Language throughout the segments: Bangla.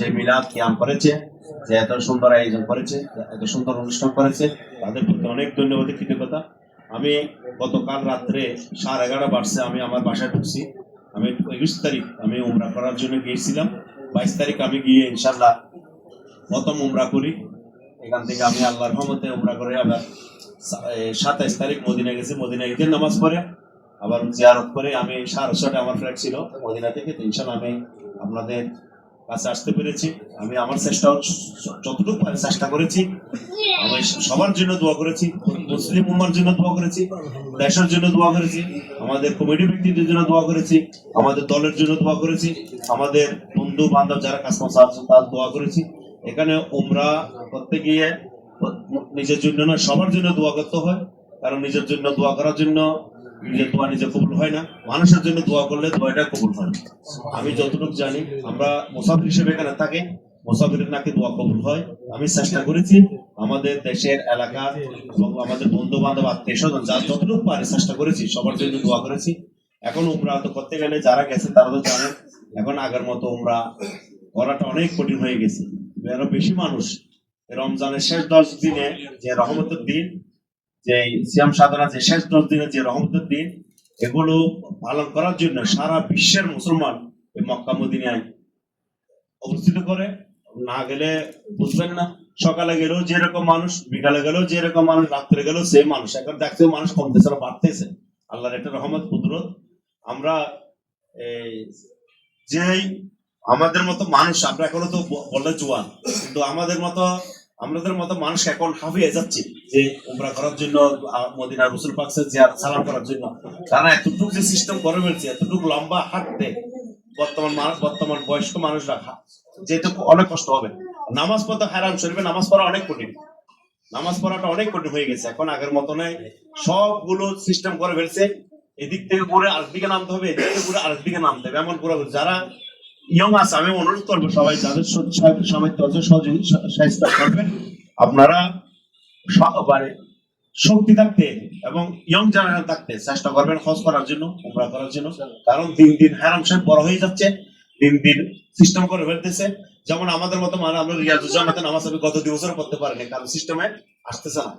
যে মিলাদ কিয়াম করেছে, যে এত সুন্দর আয়োজন করেছে এত সুন্দর অনুষ্ঠান করেছে, তাদের প্রতি অনেক ধন্যবাদ কৃতজ্ঞতা। আমি গতকাল রাত্রে সাড়ে এগারো বাজছে, আমি আমার বাসায় ঢুকছি। আমি একুশ তারিখ আমি উমরা করার জন্য গিয়েছিলাম। বাইশ তারিখ আমি গিয়ে ইনশাল্লাহ প্রথম উমরা করি। এখান থেকে আমি আল্লাহর রহমতে উমরা করে আবার সাতাইশ তারিখ মদিনা গেছি। মদিনা ঈদের নামাজ পড়ে, আবার জিয়ারত করে আমি সাড়ে ছটা আমার ফ্লাইট ছিল। মদিনা থেকে তো ইনশাল্লাহ আমি আপনাদের কাছে আসতে পেরেছি। আমি আমার চেষ্টা, যতটুকু পারি চেষ্টা করেছি। আমি সবার জন্য দোয়া করেছি, মুসলিম উম্মার জন্য দোয়া করেছি, দেশের জন্য দোয়া করেছি, আমাদের কমিটি ব্যক্তিদের জন্য দোয়া করেছি, আমাদের দলের জন্য দোয়া করেছি, আমাদের বন্ধু বান্ধব যারা কাজ করছে তার দোয়া করেছি। এখানে উমরা করতে গিয়ে নিজের জন্য না, সবার জন্য দোয়া করতে হয়, কারণ নিজের জন্য দোয়া করার জন্য নিজের দোয়া নিজে কবুল হয় না। মানুষের জন্য দোয়া করলে দোয়াটা কবুল হয় না। আমি যতটুকু জানি, আমরা মুসাফির হিসেবে এখানে থাকি, মুসাফিরের নাকি দোয়া কবুল হয়। আমি চেষ্টা করেছি আমাদের দেশের এলাকা এবং আমাদের বন্ধু বান্ধব আত্মীয় স্বজন যা যতটুকু পারি চেষ্টা করেছি, সবার জন্য দোয়া করেছি। এখন উমরা তো করতে গেলে যারা গেছে তারা তো জানেন, এখন আগের মতো উমরা করাটা অনেক কঠিন হয়ে গেছে। আরও বেশি মানুষ। রমজানের শেষ দশ দিনে যে রহমতের দিন যে সিয়াম সাধনা যে শেষ দশ দিনে যে রহমতের দিন, এগুলো পালন করার জন্য সারা বিশ্বের মুসলমান এই মক্কা মদিনায় অবস্থিত করে। না গেলে বুঝবেন না, সকালে গেলেও যেরকম মানুষ, বিকালে গেলেও যেরকম মানুষ, রাত্রে গেলেও সেই মানুষ। এখন দেখতেও মানুষ কমতেছে না, বাড়তেছে। আল্লাহর একটা রহমত, কুদরত। আমরা যেই আমাদের মতো মানুষ, আমরা এখনও তো ব- বলে জোয়ান কিন্তু আমাদের মতো আমাদের মতো মানুষ এখন হাফিয়ে যাচ্ছে যে উমরা করার জন্য মদিনা রসুল পাকসে জিয়ারত, সালাম করার জন্য। তারা এতটুকু যে সিস্টেম করে ফেলছে, এতটুকু লম্বা হাঁটতে বর্তমান মানুষ বর্তমান বয়স্ক মানুষরা যেতে অনেক কষ্ট হবে। নামাজ পড়তে হারাম শরীফে নামাজ পড়া অনেক কঠিন। নামাজ পড়াটা অনেক কঠিন হয়ে গেছে। এখন আগের মতো নেই সবগুলো সিস্টেম করে ফেলছে। এদিক থেকে ঘুরে আরেক দিকে নামতে হবে, এদিক থেকে ঘুরে আরেক দিকে নামতে হবে। এমন পুরো যারা ইয়ং আছে আমি অনুরোধ করব সবাই, যাদের সামর্থ্য আছে সহযোগী সাহায্য করবেন, আপনারা মানে শক্তি থাকতে এবং ইয়ং জেনারেশন থাকতে চেষ্টা করবেন খোঁজ করার জন্য, উমরা করার জন্য। কারণ দিন দিন হ্যারাম সাহেব বড় হয়ে যাচ্ছে, দিন দিন সিস্টেম করে ফেলতেছে। যেমন আমাদের মতো মানে আমরা রিয়াজুজ্জানাতে নামাজ আমি গত দুই বছর করতে পারিনি, কারণ সিস্টেমে আসতেছে না।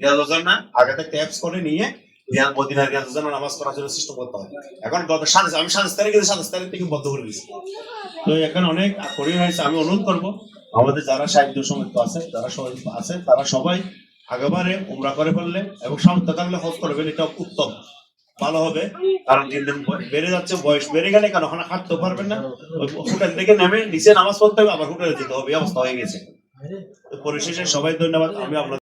রিয়াজুজ্জানা আগে থেকে অ্যাপস করে নিয়ে রিয়াজ মদিনা রিয়াজুজ্জানা নামাজ করার জন্য সিস্টেম করতে হয়। এখন গত সাতাশ, আমি সাতাশ তারিখে সাতাশ তারিখ থেকে বন্ধ করে দিয়েছি। তো এখন অনেক কঠিন হয়েছে, আমি অনুরোধ করব, আমাদের যারা সাহিত্য সমিত আছে, যারা সবাই আছে, তারা সবাই আগেবারে উমরা করে ফেললে এবং সামর্থ্য থাকলে হজ করবেন, এটা উত্তম। ভালো হবে, কারণ দিন দিন বেড়ে যাচ্ছে, বয়স বেড়ে গেলে কারণ ওখানে হাঁটতে পারবেন না। হোটেল থেকে নেমে নিচে নামাজ পড়তে হবে, আবার হোটেলে যেতে হবে অবস্থা হয়ে গেছে। পরিশেষে সবাই ধন্যবাদ, আমি আপনাদের